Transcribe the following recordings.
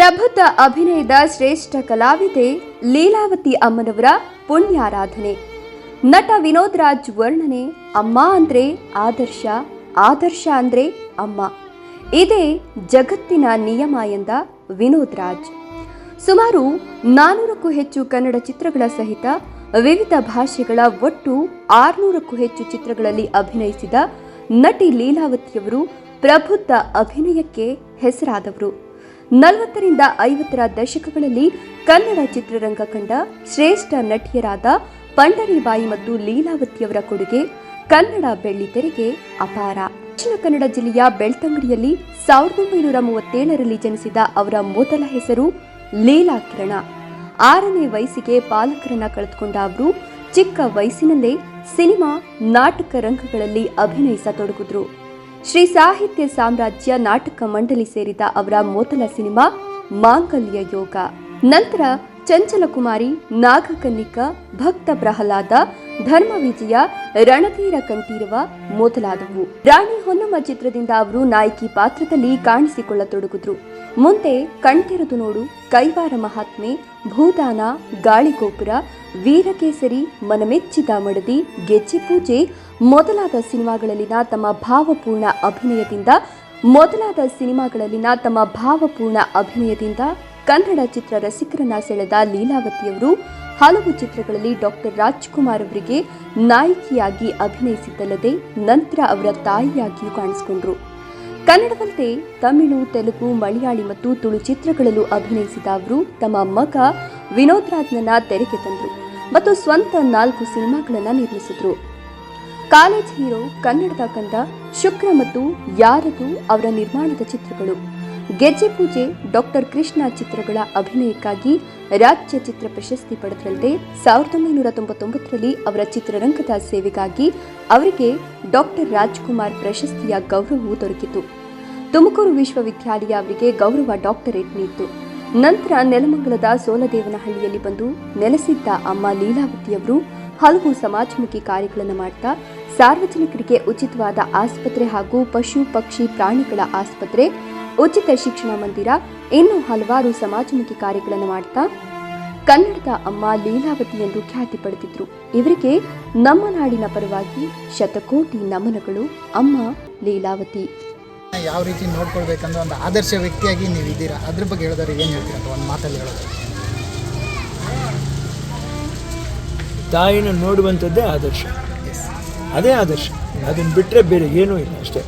ಪ್ರಬುದ್ಧ ಅಭಿನಯದ ಶ್ರೇಷ್ಠ ಕಲಾವಿದೆ ಲೀಲಾವತಿ ಅಮ್ಮನವರ ಪುಣ್ಯಾರಾಧನೆ. ನಟ ವಿನೋದ್ ರಾಜ್ ವರ್ಣನೆ, ಅಮ್ಮ ಅಂದ್ರೆ ಆದರ್ಶ ಆದರ್ಶ ಅಂದ್ರೆ ಅಮ್ಮ. ಇದೇ ಜಗತ್ತಿನ ನಿಯಮ ಎಂದ ವಿನೋದ್ ರಾಜ್. ಸುಮಾರು ನಾನೂರಕ್ಕೂ ಹೆಚ್ಚು ಕನ್ನಡ ಚಿತ್ರಗಳ ಸಹಿತ ವಿವಿಧ ಭಾಷೆಗಳ ಒಟ್ಟು ಆರುನೂರಕ್ಕೂ ಹೆಚ್ಚು ಚಿತ್ರಗಳಲ್ಲಿ ಅಭಿನಯಿಸಿದ ನಟಿ ಲೀಲಾವತಿಯವರು ಪ್ರಬುದ್ಧ ಅಭಿನಯಕ್ಕೆ ಹೆಸರಾದವರು. ನಲವತ್ತರಿಂದ ಐವತ್ತರ ದಶಕಗಳಲ್ಲಿ ಕನ್ನಡ ಚಿತ್ರರಂಗ ಕಂಡ ಶ್ರೇಷ್ಠ ನಟಿಯರಾದ ಪಂಡರಿಬಾಯಿ ಮತ್ತು ಲೀಲಾವತಿಯವರ ಕೊಡುಗೆ ಕನ್ನಡ ಬೆಳ್ಳಿತೆರೆಗೆ ಅಪಾರ. ದಕ್ಷಿಣ ಕನ್ನಡ ಜಿಲ್ಲೆಯ ಬೆಳ್ತಂಗಡಿಯಲ್ಲಿ ಸಾವಿರದ ಒಂಬೈನೂರ ಮೂವತ್ತೇಳರಲ್ಲಿ ಜನಿಸಿದ ಅವರ ಮೊದಲ ಹೆಸರು ಲೀಲಾ ಕಿರಣ ಆರನೇ ವಯಸ್ಸಿಗೆ ಪಾಲಕರನ್ನ ಕಳೆದುಕೊಂಡ ಅವರು ಚಿಕ್ಕ ವಯಸ್ಸಿನಲ್ಲೇ ಸಿನಿಮಾ, ನಾಟಕ ರಂಗಗಳಲ್ಲಿ ಅಭಿನಯಿಸತೊಡಗಿದ್ರು ಶ್ರೀ ಸಾಹಿತ್ಯ ಸಾಮ್ರಾಜ್ಯ ನಾಟಕ ಮಂಡಳಿ ಸೇರಿದ ಅವರ ಮೊದಲ ಸಿನಿಮಾ ಮಾಂಗಲ್ಯ ಯೋಗ. ನಂತರ ಚಂಚಲಕುಮಾರಿ, ನಾಗಕನ್ನಿಕ, ಭಕ್ತ ಪ್ರಹ್ಲಾದ, ಧರ್ಮ ವಿಜಯ, ರಣಧೀರ ಕಂಠೀರವ ಮೊದಲಾದವು ರಾಣಿ ಹೊನ್ನಮ್ಮ ಚಿತ್ರದಿಂದ ಅವರು ನಾಯಕಿ ಪಾತ್ರದಲ್ಲಿ ಕಾಣಿಸಿಕೊಳ್ಳತೊಡಗಿದ್ರು. ಮುಂದೆ ಕಣ್ತಿರದು ನೋಡು, ಕೈವಾರ ಮಹಾತ್ಮೆ, ಭೂದಾನ, ಗಾಳಿಗೋಪುರ, ವೀರಕೇಸರಿ, ಮನಮೆಚ್ಚಿದ ಮಡದಿ, ಗೆಜ್ಜೆ ಪೂಜೆ ಮೊದಲಾದ ಸಿನಿಮಾಗಳಲ್ಲಿನ ತಮ್ಮ ಭಾವಪೂರ್ಣ ಅಭಿನಯದಿಂದ, ಮೊದಲಾದ ಸಿನಿಮಾಗಳಲ್ಲಿನ ತಮ್ಮ ಭಾವಪೂರ್ಣ ಅಭಿನಯದಿಂದ ಕನ್ನಡ ಚಿತ್ರ ರಸಿಕರನ್ನ ಸೆಳೆದ ಲೀಲಾವತಿಯವರು ಹಲವು ಚಿತ್ರಗಳಲ್ಲಿ ಡಾಕ್ಟರ್ ರಾಜ್ಕುಮಾರ್ ಅವರಿಗೆ ನಾಯಕಿಯಾಗಿ ಅಭಿನಯಿಸಿದ್ದಲ್ಲದೆ ನಂತರ ಅವರ ತಾಯಿಯಾಗಿಯೂ ಕಾಣಿಸಿಕೊಂಡರು. ಕನ್ನಡವಂತೆ ತಮಿಳು, ತೆಲುಗು, ಮಲಯಾಳಿ ಮತ್ತು ತುಳು ಚಿತ್ರಗಳಲ್ಲೂ ಅಭಿನಯಿಸಿದ ಅವರು ತಮ್ಮ ಮಗ ವಿನೋದ್ ರಾಜ್ನನ್ನ ತೆರೆಗೆ ತಂದರು ಮತ್ತು ಸ್ವಂತ ನಾಲ್ಕು ಸಿನಿಮಾಗಳನ್ನು ನಿರ್ಮಿಸಿದ್ರು. ಕಾಲೇಜ್ ಹೀರೋ, ಕನ್ನಡದ ಕಂದ, ಶುಕ್ರ ಮತ್ತು ಯಾರದು ಅವರ ನಿರ್ಮಾಣದ ಚಿತ್ರಗಳು. ಗೆಜ್ಜೆ ಪೂಜೆ ಡಾಕ್ಟರ್ ಕೃಷ್ಣ ಚಿತ್ರಗಳ ಅಭಿನಯಕ್ಕಾಗಿ ರಾಜ್ಯ ಚಿತ್ರ ಪ್ರಶಸ್ತಿ ಪಡೆದರಂತೆ ಸಾವಿರದ ಒಂಬೈನೂರ ತೊಂಬತ್ತೊಂಬತ್ತರಲ್ಲಿ ಅವರ ಚಿತ್ರರಂಗದ ಸೇವೆಗಾಗಿ ಅವರಿಗೆ ಡಾಕ್ಟರ್ ರಾಜ್ಕುಮಾರ್ ಪ್ರಶಸ್ತಿಯ ಗೌರವವು ದೊರಕಿತು. ತುಮಕೂರು ವಿಶ್ವವಿದ್ಯಾಲಯ ಅವರಿಗೆ ಗೌರವ ಡಾಕ್ಟರೇಟ್ ನೀಡಿತು. ನಂತರ ನೆಲಮಂಗಲದ ಸೋಲದೇವನಹಳ್ಳಿಯಲ್ಲಿ ಬಂದು ನೆಲೆಸಿದ್ದ ಅಮ್ಮ ಲೀಲಾವತಿಯವರು ಹಲವು ಸಮಾಜಮುಖಿ ಕಾರ್ಯಗಳನ್ನು ಮಾಡ್ತಾ ಸಾರ್ವಜನಿಕರಿಗೆ ಉಚಿತವಾದ ಆಸ್ಪತ್ರೆ ಹಾಗೂ ಪಶು, ಪಕ್ಷಿ, ಪ್ರಾಣಿಗಳ ಆಸ್ಪತ್ರೆ, ಉಚಿತ ಶಿಕ್ಷಣ ಮಂದಿರ, ಇನ್ನೂ ಹಲವಾರು ಸಮಾಜಮುಖಿ ಕಾರ್ಯಗಳನ್ನು ಮಾಡ್ತಾ ಕನ್ನಡದ ಅಮ್ಮ ಲೀಲಾವತಿ ಎಂದು ಖ್ಯಾತಿ ಪಡೆದಿದ್ರು. ಇವರಿಗೆ ನಮ್ಮ ನಾಡಿನ ಪರವಾಗಿ ಶತಕೋಟಿ ನಮನಗಳು, ಅಮ್ಮ ಲೀಲಾವತಿ. ಯಾವ ರೀತಿ ನೋಡ್ಕೊಳ್ಬೇಕಂದ್ರೆ ಒಂದು ಆದರ್ಶ ವ್ಯಕ್ತಿಯಾಗಿ ನೀವು ಇದ್ದೀರಾ ಅದ್ರ ಬಗ್ಗೆ ಹೇಳಿದ್ರೆ ಏನು ಹೇಳ್ತೀರಾ ಒಂದು ಮಾತಲ್ಲಿ ಹೇಳೋದು ತಾಯಿನ ನೋಡುವಂಥದ್ದೇ ಆದರ್ಶ ಅದೇ ಆದರ್ಶ ಅದನ್ನು ಬಿಟ್ಟರೆ ಬೇರೆ ಏನೂ ಇಲ್ಲ ಅಷ್ಟೇ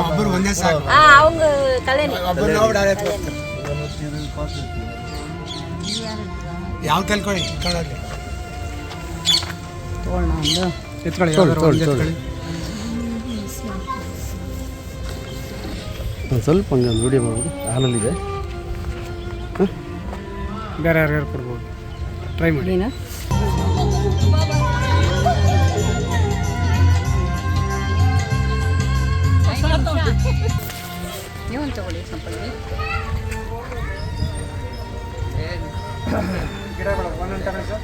ಒಬ್ಬರು ಒಂದೇ ಸಾಕು ஆ அவங்க கல்யாணி ಒಬ್ಬರು ನೋಡಿ ಎತ್ಕೊಳ್ಳಿ ಯಾವ್ದಾದ್ರು ಒಂದು ಎತ್ಕೊಳ್ಳಿ. ಒಂದು ಸ್ವಲ್ಪ ಹಂಗೆ ಒಂದು ವಿಡಿಯೋ ಹಾಲಲ್ಲಿದೆ ಬೇರೆ ಯಾರ್ಯಾರು ಕೊಡ್ಬೋದು? ಟ್ರೈ ಮಾಡಿ. ನೀವು ತಗೊಳ್ಳಿ ಗಿಡಗಳು ಒಂದೊಂದು ತಗೊಳ್ಳಿ ಸರ್.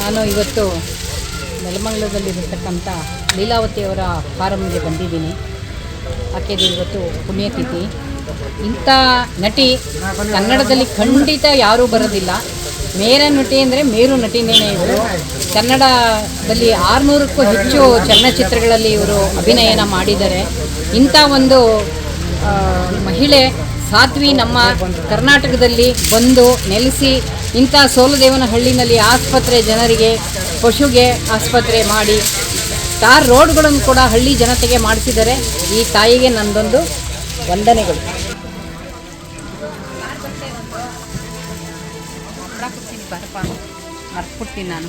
ನಾನು ಇವತ್ತು ನೆಲಮಂಗಲದಲ್ಲಿರತಕ್ಕಂಥ ಲೀಲಾವತಿಯವರ ಫಾರಮ್ಗೆ ಬಂದಿದ್ದೀನಿ. ಆಕೆದು ಇವತ್ತು ಪುಣ್ಯತಿಥಿ. ಇಂಥ ನಟಿ ಕನ್ನಡದಲ್ಲಿ ಖಂಡಿತ ಯಾರೂ ಬರೋದಿಲ್ಲ. ಮೇರ ನಟಿ ಅಂದರೆ ಮೇರು ನಟಿನೇನೆ ಇವರು. ಕನ್ನಡದಲ್ಲಿ ಆರುನೂರಕ್ಕೂ ಹೆಚ್ಚು ಚಲನಚಿತ್ರಗಳಲ್ಲಿ ಇವರು ಅಭಿನಯನ ಮಾಡಿದ್ದಾರೆ. ಇಂಥ ಒಂದು ಮಹಿಳೆ ಸಾಧ್ವಿ ನಮ್ಮ ಕರ್ನಾಟಕದಲ್ಲಿ ಬಂದು ನೆಲೆಸಿ ಇಂಥ ಸೋಲದೇವನಹಳ್ಳಿನಲ್ಲಿ ಆಸ್ಪತ್ರೆ ಜನರಿಗೆ, ಪಶುಗೆ ಆಸ್ಪತ್ರೆ ಮಾಡಿ, ತಾರ್ ರೋಡ್ಗಳನ್ನು ಕೂಡ ಹಳ್ಳಿ ಜನತೆಗೆ ಮಾಡಿಸಿದರೆ ಈ ತಾಯಿಗೆ ನಂದೊಂದು ವಂದನೆಗಳು. ನಾನು.